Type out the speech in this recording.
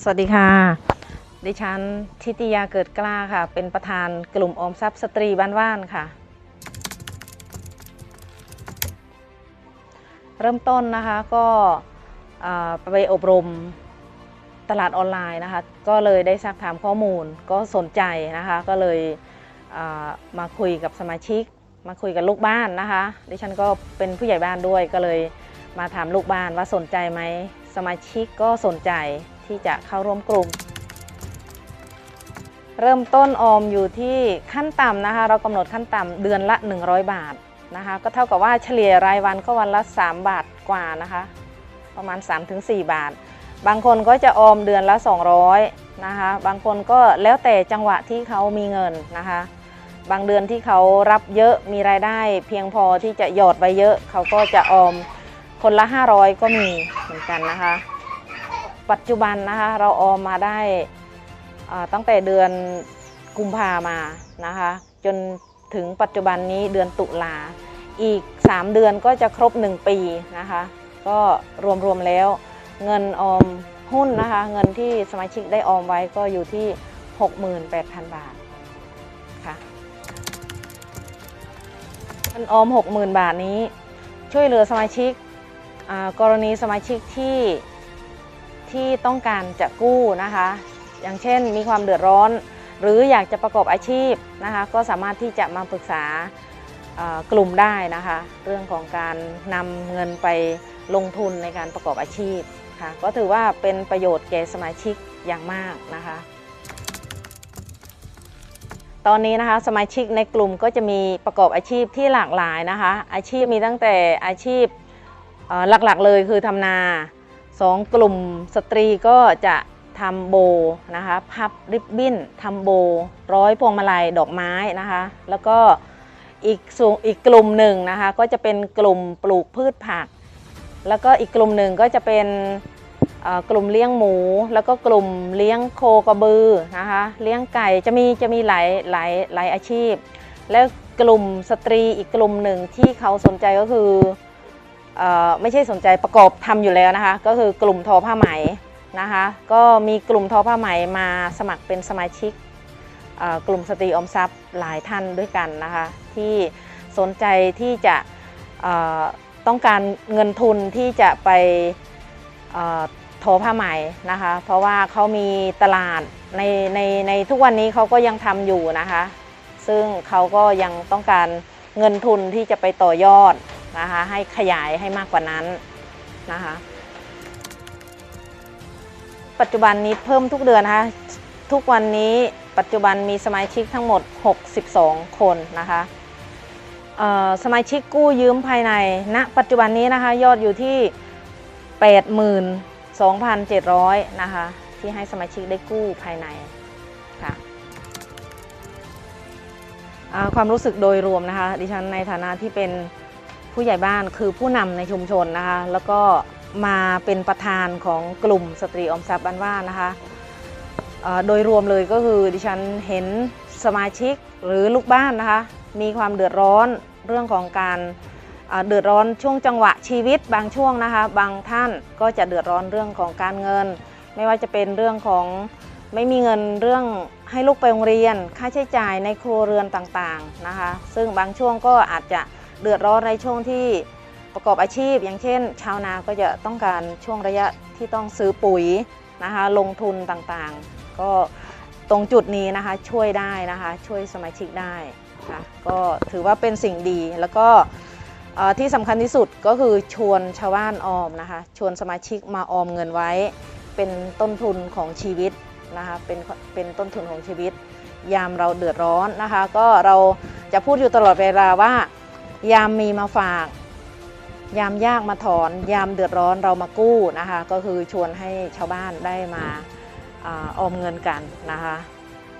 สวัสดีค่ะ ดิฉันทิติยาเกิดกล้าค่ะ เป็นประธานกลุ่มออมทรัพย์สตรีบ้านว่านค่ะ เริ่มต้นนะคะก็ไปอบรมตลาดออนไลน์นะคะ ก็เลยได้ซักถามข้อมูลก็สนใจนะคะ ก็เลยมาคุยกับสมาชิก มาคุยกับลูกบ้านนะคะ ดิฉันก็เป็นผู้ใหญ่บ้านด้วยก็เลยมาถามลูกบ้านว่าสนใจไหมสมาชิกก็สนใจ ที่จะเข้าร่วมกลุ่ม เริ่มต้นออมอยู่ที่ขั้นต่ำนะคะ เรากำหนดขั้นต่ำเดือนละ 100 บาทนะคะ ก็เท่ากับว่าเฉลี่ยรายวันก็วันละ 3 บาทกว่านะคะ ประมาณ 3-4 บาท บางคนก็จะออมเดือนละ 200นะคะ บางคนก็แล้วแต่จังหวะที่เขามีเงินนะคะบางเดือนที่เขารับเยอะมีรายได้ เพียงพอที่จะหยอดไว้เยอะ เขาก็จะออมคนละ 500 ก็มีเหมือนกันนะคะ ปัจจุบันนะคะเราออมมาได้ตั้งแต่เดือนกุมภามานะคะจนถึงปัจจุบันนี้เดือนตุลาอีก 3 เดือนก็จะครบ 1 ปีนะคะก็รวมๆแล้วเงินออมหุ้นนะคะเงินที่สมาชิกได้ออมไว้ก็อยู่ที่ 68,000 บาทค่ะเงินออม 60,000 บาทนี้ ช่วยเหลือสมาชิกกรณีสมาชิกที่ ที่ต้องการจะกู้นะคะ อย่างเช่นมีความเดือดร้อน หรืออยากจะประกอบอาชีพนะคะ ก็สามารถที่จะมาปรึกษากลุ่มได้นะคะ เรื่องของการนำเงินไปลงทุนในการประกอบอาชีพค่ะก็ถือว่าเป็นประโยชน์แก่สมาชิกอย่างมากนะคะ ตอนนี้นะคะสมาชิกในกลุ่มก็จะมีประกอบอาชีพที่หลากหลายนะคะ อาชีพมีตั้งแต่อาชีพหลักๆเลยคือทำนา สองกลุ่มสตรีก็จะทำโบนะคะพับริบบิ้นทำโบ ร้อยพวงมาลัยดอกไม้นะคะ แล้วก็อีกส่วนอีกกลุ่มหนึ่งนะคะก็จะเป็นกลุ่มปลูกพืชผัก แล้วก็อีกกลุ่มหนึ่งก็จะเป็นกลุ่มเลี้ยงหมู แล้วก็กลุ่มเลี้ยงโคกระบือนะคะเลี้ยงไก่จะมีจะมีหลายหลายหลายอาชีพ แล้วกลุ่มสตรีอีกกลุ่มหนึ่งที่เขาสนใจก็คือ ไม่ใช่สนใจประกอบทำอยู่แล้วนะคะ ก็คือกลุ่มทอผ้าไหมนะคะ ก็มีกลุ่มทอผ้าไหมมาสมัครเป็นสมาชิกกลุ่มสตรีอมทรัพย์หลายท่านด้วยกันนะคะ ที่สนใจที่จะต้องการเงินทุนที่จะไปทอผ้าไหมนะคะ เพราะว่าเขามีตลาดในในในทุกวันนี้เขาก็ยังทำอยู่นะคะ ซึ่งเขาก็ยังต้องการเงินทุนที่จะไปต่อยอด นะคะให้ขยายให้มากกว่านั้นนะคะปัจจุบันนี้เพิ่มทุกเดือนนะคะทุกวันนี้ปัจจุบันมีสมาชิกทั้งหมด 62 คนนะคะสมาชิกกู้ยืมภายในณปัจจุบันนี้นะคะยอดอยู่ที่ 82,700 นะคะที่ให้สมาชิกได้กู้ภายในค่ะความรู้สึกโดยรวมนะคะดิฉันในฐานะที่เป็น ผู้ใหญ่บ้านคือผู้นำในชุมชนนะคะ แล้วก็มาเป็นประธานของกลุ่มสตรีออมทรัพย์บ้านว่านะคะโดยรวมเลยก็คือดิฉันเห็นสมาชิกหรือลูกบ้านนะคะ มีความเดือดร้อนเรื่องของการเดือดร้อนช่วงจังหวะชีวิตบางช่วงนะคะ บางท่านก็จะเดือดร้อนเรื่องของการเงิน ไม่ว่าจะเป็นเรื่องของไม่มีเงินเรื่องให้ลูกไปโรงเรียน ค่าใช้จ่ายในครัวเรือนต่างๆนะคะ ซึ่งบางช่วงก็อาจจะ เดือดร้อนในช่วงที่ประกอบอาชีพ อย่างเช่น ชาวนาก็จะต้องการช่วงระยะที่ต้องซื้อปุ๋ยนะคะลงทุนต่างๆ ก็ตรงจุดนี้นะคะช่วยได้นะคะช่วยสมาชิกได้ค่ะก็ถือว่าเป็นสิ่งดีแล้วก็ที่สำคัญที่สุดก็คือชวนชาวบ้านออมนะคะชวนสมาชิกมาออมเงินไว้ เป็นต้นทุนของชีวิตนะคะเป็นเป็นต้นทุนของชีวิต ยามเราเดือดร้อนนะคะ ก็เราจะพูดอยู่ตลอดเวลาว่า ยามมีมาฝาก ยามยากมาถอน ยามเดือดร้อนเรามากู้นะคะ ก็คือชวนให้ชาวบ้านได้มาอออมเงินกันนะคะ